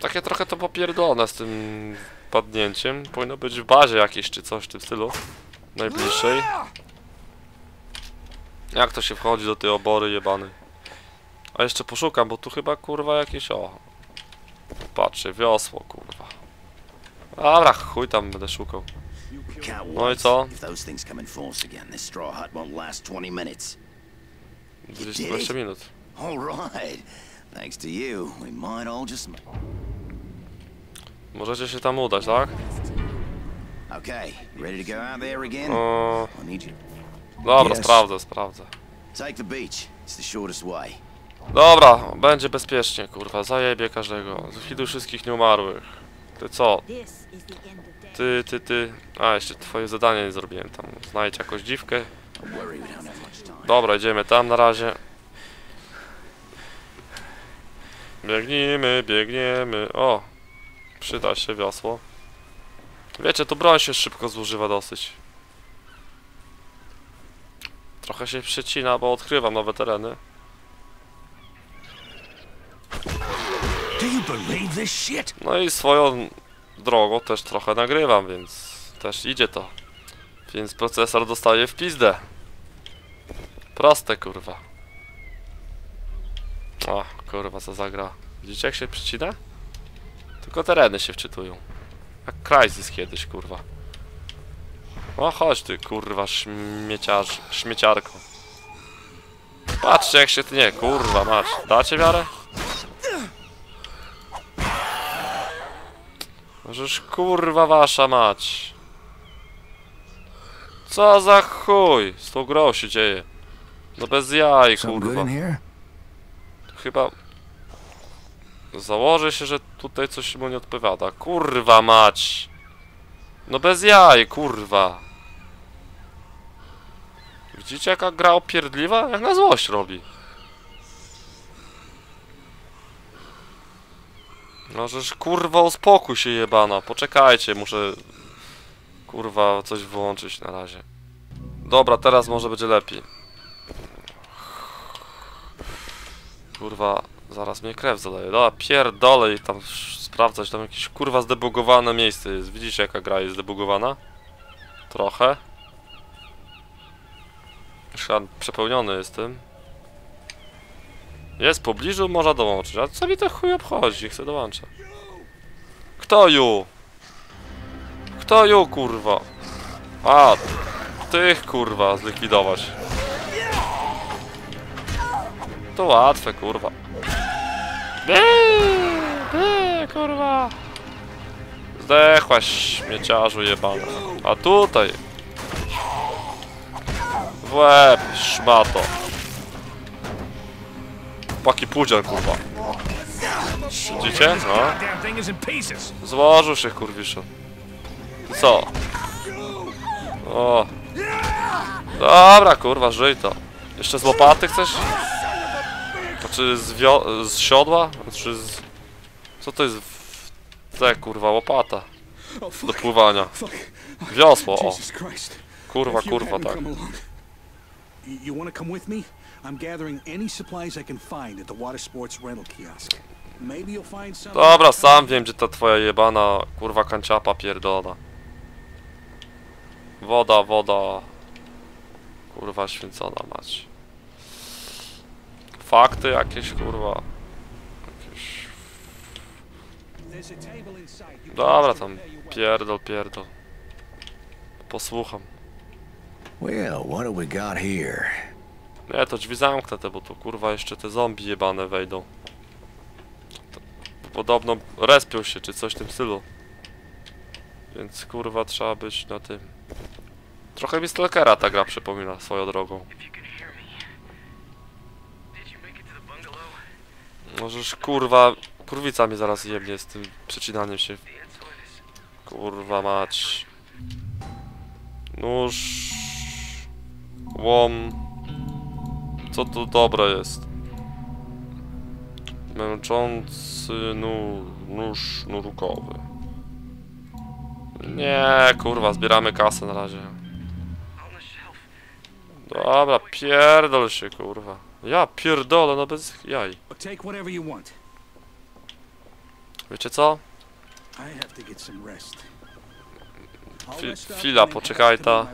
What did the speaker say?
Takie trochę to popierdolone z tym padnięciem. Powinno być w bazie jakieś czy coś w tym stylu. Najbliższej. Jak to się wchodzi do tej obory jebany? A jeszcze poszukam, bo tu chyba kurwa jakieś o. Patrzę, wiosło kurwa. Dobra, chuj tam będę szukał. No i co? If those things come in force again, this straw hut won't last 20 minutes. 20 minut. All right. Thanks to you, we might all just... Możecie się tam udać, tak? Okay, ready to go out there again? O, I need you. dobra, Yes. sprawdzę, sprawdzę. Take the beach. It's the shortest way. Dobra, będzie bezpiecznie, kurwa, zajebie każdego. Zlikwiduj wszystkich nieumarłych. Ty co? Ty, ty, ty. A, jeszcze twoje zadanie nie zrobiłem tam. Znajdź jakąś dziwkę. Dobra, idziemy tam na razie. Biegnijmy, biegniemy. O! Przyda się wiosło. Wiecie, tu broń się szybko zużywa dosyć. Trochę się przecina, bo odkrywam nowe tereny. No i swoją drogą też trochę nagrywam, więc też idzie to. Więc procesor dostaje w pizdę. Proste, kurwa. O, kurwa, co za gra. Widzicie jak się przycina? Tylko tereny się wczytują. Jak Crysis kiedyś, kurwa. O, chodź ty, kurwa, śmieciarz, śmieciarko. Patrzcie jak się tnie, kurwa, masz. Dacie wiarę? Możesz kurwa wasza mać. Co za chuj z tą grą się dzieje? No bez jaj kurwa. Chyba założę się, że tutaj coś mu nie odpowiada. Kurwa mać. No bez jaj kurwa. Widzicie jaka gra opierdliwa? Jak na złość robi. No żeż kurwa uspokój się jebana. Poczekajcie, muszę kurwa coś wyłączyć na razie. Dobra, teraz może będzie lepiej. Kurwa, zaraz mnie krew zadaje. Dobra, pierdolę i tam sprawdzać, tam jakieś kurwa zdebugowane miejsce jest. Widzicie jaka gra jest zdebugowana? Trochę. Chyba przepełniony jestem. Jest w pobliżu, można dołączyć. A co mi to chuj obchodzi? Sobie dołączę. Kto ju? Kto ju, kurwa? A, tych kurwa zlikwidować. To łatwe, kurwa. Eee, kurwa. Zdechłaś, śmieciarzu jebany. A tutaj. W łeb, szmato. Paki pudzian, kurwa. Widzicie? No. Złożył się, kurwiszu. Co? O. Dobra, kurwa, żyj to. Jeszcze z łopaty chcesz? Znaczy z, wio- z siodła? Znaczy z... Co to jest? w- Te, kurwa, łopata. Do pływania. Wiosło, o. Kurwa, kurwa, tak. Y- You want to come with me? I'm gathering any supplies I can find at the water sports rental kiosk. Maybe you'll find something. Dobra, sam wiem, gdzie ta twoja jebana, kurwa, kanciapa pierdolona. Woda, woda. Kurwa, święcona mać. Fakty jakieś, kurwa. Jakieś... Dobra, tam pierdol, pierdol. Posłucham. Well, what do we got here? Nie, to drzwi zamknę te, bo tu kurwa jeszcze te zombie jebane wejdą. To, podobno respią się, czy coś w tym stylu. Więc kurwa trzeba być na tym. Trochę mi Stalkera ta gra przypomina swoją drogą. Możesz kurwa, kurwica mnie zaraz jebnie z tym przecinaniem się. Kurwa mać. Nóż. Łom. Co tu dobre jest? Męczący nu, nóż nurkowy. Nie, kurwa, zbieramy kasę na razie. Dobra, pierdol się, kurwa. Ja pierdolę, no bez jaj. Wiecie co? Chwila, poczekaj ta.